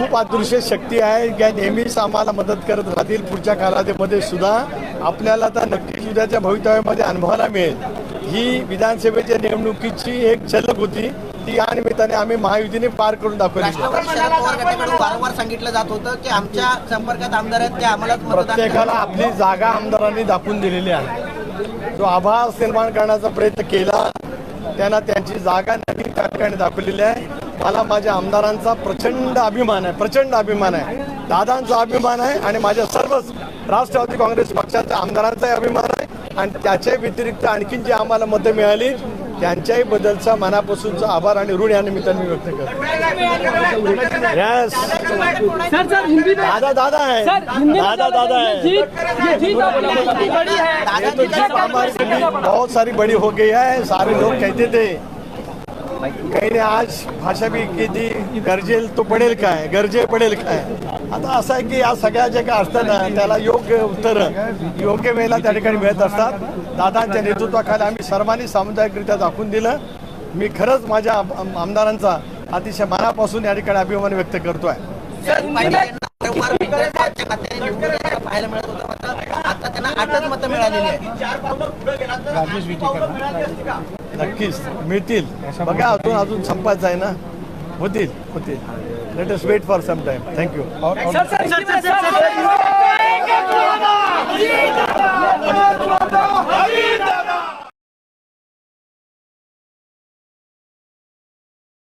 खूप अदृश्य शक्ती आहे. ज्या नेहमीच आम्हाला मदत करत राहतील. पुढच्या कालावधीमध्ये सुद्धा आपल्याला तर नक्कीच उद्याच्या भवितव्यामध्ये अनुभवायला मिळेल. ही विधानसभेच्या निवडणुकीची एक झलक होती. ती या निमित्ताने आम्ही महायुतीने पार करून दाखवली. वारंवार सांगितलं जात होतं की आमच्या संपर्कात आमदार आहेत ते मतदान प्रत्येकाला आपली जागा आमदारांनी दाखवून दिलेली आहे. जो आभास निर्माण करण्याचा प्रयत्न केला त्यांना त्यांची जागा नवीन त्या ठिकाणी दाखवलेली आहे. मला माझ्या आमदारांचा प्रचंड अभिमान आहे प्रचंड अभिमान आहे दादांचा अभिमान आहे आणि माझ्या सर्वच राष्ट्रवादी काँग्रेस पक्षाच्या आमदारांचाही अभिमान आहे आणि त्याच्या व्यतिरिक्त आणखीन जी आम्हाला मतं मिळाली त्यांच्याही बद्दलचा मनापासूनचा आभार आणि ऋण या निमित्ताने मी व्यक्त करतो दादा दादा है में दादा दादा है है तो जीत हमारे लिए बहुत सारी बड़ी हो गई है सारे लोग कहते थे काही नाही आज भाषा बी किती गरजेल तो पडेल काय? गरजे पडेल काय? आता असं आहे की या सगळ्या जे काय असतं ना त्याला योग्य उत्तर योग्य वेळेला त्या ठिकाणी मिळत असतात. दादांच्या नेतृत्वाखाली आम्ही सर्वांनी सामुदायिकरित्या दाखवून दिलं. मी खरंच माझ्या आमदारांचा अतिशय मनापासून या ठिकाणी अभिमान व्यक्त करतोय. आठच मतं मिळालेली आहेत नक्कीच मिळतील बघा अजून अजून संपायचं आहे ना होतील होतील let us wait for some time thank you